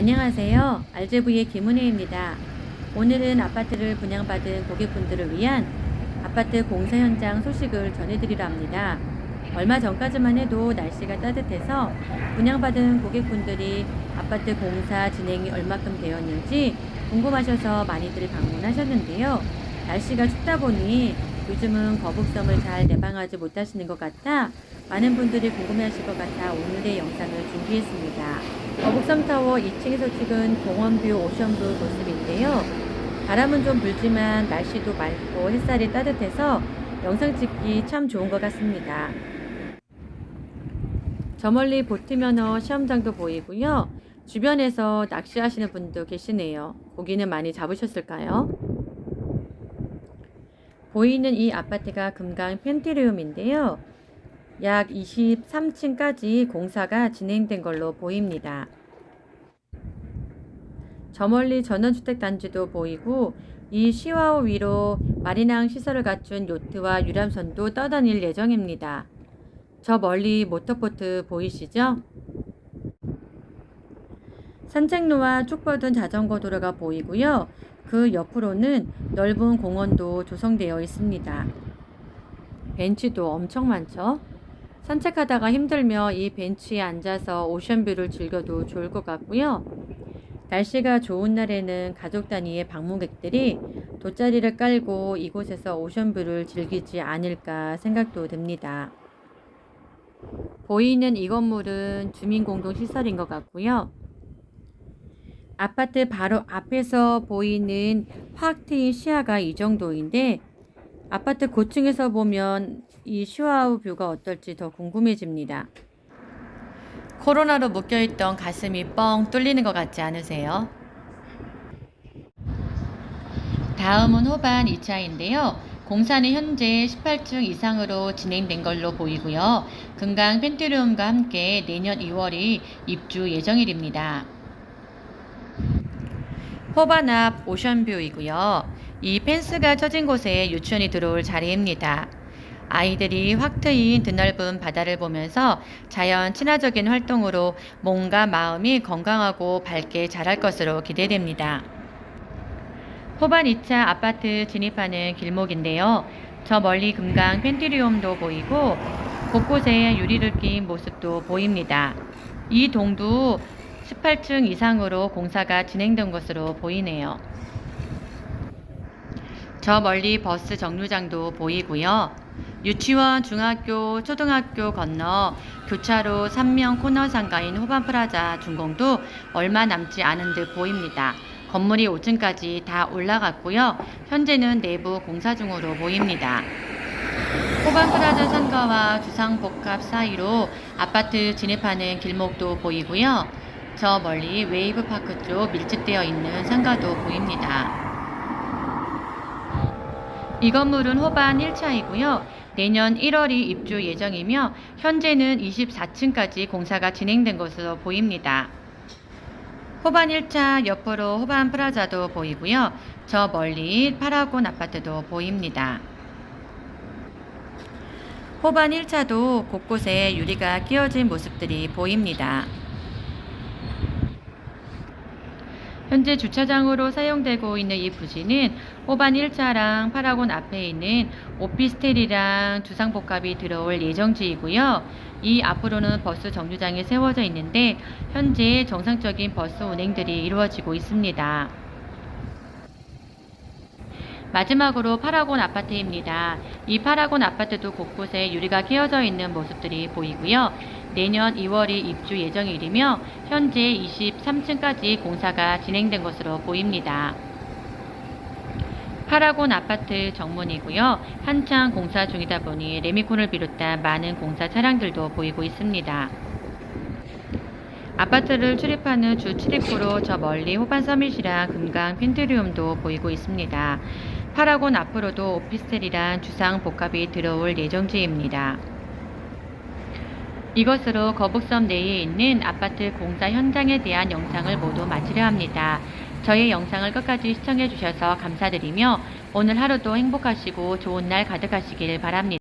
안녕하세요. RGV의 김은혜입니다. 오늘은 아파트를 분양받은 고객분들을 위한 아파트 공사 현장 소식을 전해드리려 합니다. 얼마 전까지만 해도 날씨가 따뜻해서 분양받은 고객분들이 아파트 공사 진행이 얼마큼 되었는지 궁금하셔서 많이들 방문하셨는데요. 날씨가 춥다 보니 요즘은 거북섬을 잘 내방하지 못하시는 것 같아 많은 분들이 궁금해하실 것 같아 오늘의 영상을 준비했습니다. 거북섬 타워 2층에서 찍은 공원뷰 오션뷰 모습인데요. 바람은 좀 불지만 날씨도 맑고 햇살이 따뜻해서 영상 찍기 참 좋은 것 같습니다. 저 멀리 보트면허 시험장도 보이고요. 주변에서 낚시하시는 분도 계시네요. 고기는 많이 잡으셨을까요? 보이는 이 아파트가 금강 펜티리움인데요. 약 23층까지 공사가 진행된 걸로 보입니다. 저 멀리 전원주택 단지도 보이고 이 시와호 위로 마리낭 시설을 갖춘 요트와 유람선도 떠다닐 예정입니다. 저 멀리 모터보트 보이시죠? 산책로와 쭉 뻗은 자전거 도로가 보이고요. 그 옆으로는 넓은 공원도 조성되어 있습니다. 벤치도 엄청 많죠? 산책하다가 힘들며 이 벤치에 앉아서 오션뷰를 즐겨도 좋을 것 같고요. 날씨가 좋은 날에는 가족 단위의 방문객들이 돗자리를 깔고 이곳에서 오션뷰를 즐기지 않을까 생각도 듭니다. 보이는 이 건물은 주민공동시설인 것 같고요. 아파트 바로 앞에서 보이는 확 트인 시야가 이 정도인데 아파트 고층에서 보면 이 시와우 뷰가 어떨지 더 궁금해집니다. 코로나로 묶여있던 가슴이 뻥 뚫리는 것 같지 않으세요? 다음은 호반 2차인데요. 공사는 현재 18층 이상으로 진행된 걸로 보이고요. 금강 펜트리움과 함께 내년 2월이 입주 예정일입니다. 호반 앞 오션뷰이고요. 이 펜스가 쳐진 곳에 유치원이 들어올 자리입니다. 아이들이 확 트인 드넓은 바다를 보면서 자연 친화적인 활동으로 몸과 마음이 건강하고 밝게 자랄 것으로 기대됩니다. 호반 2차 아파트 진입하는 길목인데요. 저 멀리 금강 펜트리움도 보이고 곳곳에 유리를 낀 모습도 보입니다. 이 동도 18층 이상으로 공사가 진행된 것으로 보이네요. 저 멀리 버스 정류장도 보이고요. 유치원, 중학교, 초등학교 건너 교차로 삼명 코너 상가인 호반 프라자 준공도 얼마 남지 않은 듯 보입니다. 건물이 5층까지 다 올라갔고요. 현재는 내부 공사 중으로 보입니다. 호반 프라자 상가와 주상복합 사이로 아파트 진입하는 길목도 보이고요. 저 멀리 웨이브파크 쪽 밀집되어 있는 상가도 보입니다. 이 건물은 호반 1차이고요. 내년 1월이 입주 예정이며 현재는 24층까지 공사가 진행된 것으로 보입니다. 호반 1차 옆으로 호반 프라자도 보이고요. 저 멀리 파라곤 아파트도 보입니다. 호반 1차도 곳곳에 유리가 끼어진 모습들이 보입니다. 현재 주차장으로 사용되고 있는 이 부지는 호반 1차랑 파라곤 앞에 있는 오피스텔이랑 주상복합이 들어올 예정지이고요. 이 앞으로는 버스 정류장이 세워져 있는데 현재 정상적인 버스 운행들이 이루어지고 있습니다. 마지막으로 파라곤 아파트입니다. 이 파라곤 아파트도 곳곳에 유리가 끼어져 있는 모습들이 보이고요. 내년 2월이 입주 예정일이며 현재 23층까지 공사가 진행된 것으로 보입니다. 파라곤 아파트 정문이고요. 한창 공사 중이다 보니 레미콘을 비롯한 많은 공사 차량들도 보이고 있습니다. 아파트를 출입하는 주 출입구로 저 멀리 호반 서밋이랑 금강 펜트리움도 보이고 있습니다. 파라곤 앞으로도 오피스텔이랑 주상 복합이 들어올 예정지입니다. 이것으로 거북섬 내에 있는 아파트 공사 현장에 대한 영상을 모두 마치려 합니다. 저희 영상을 끝까지 시청해 주셔서 감사드리며 오늘 하루도 행복하시고 좋은 날 가득하시길 바랍니다.